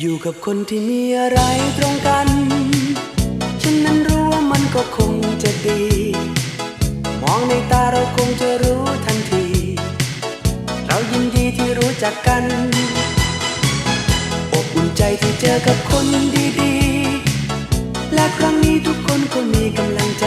อยู่กับคนที่มีอะไรตรงกัน ฉันนั้นรู้ว่ามันก็คงจะดี มองในตาเราคงจะรู้ทันที เรายินดีที่รู้จักกัน อบอุ่นใจที่เจอกับคนดีๆ และครั้งนี้ทุกคนก็มีกำลังใจ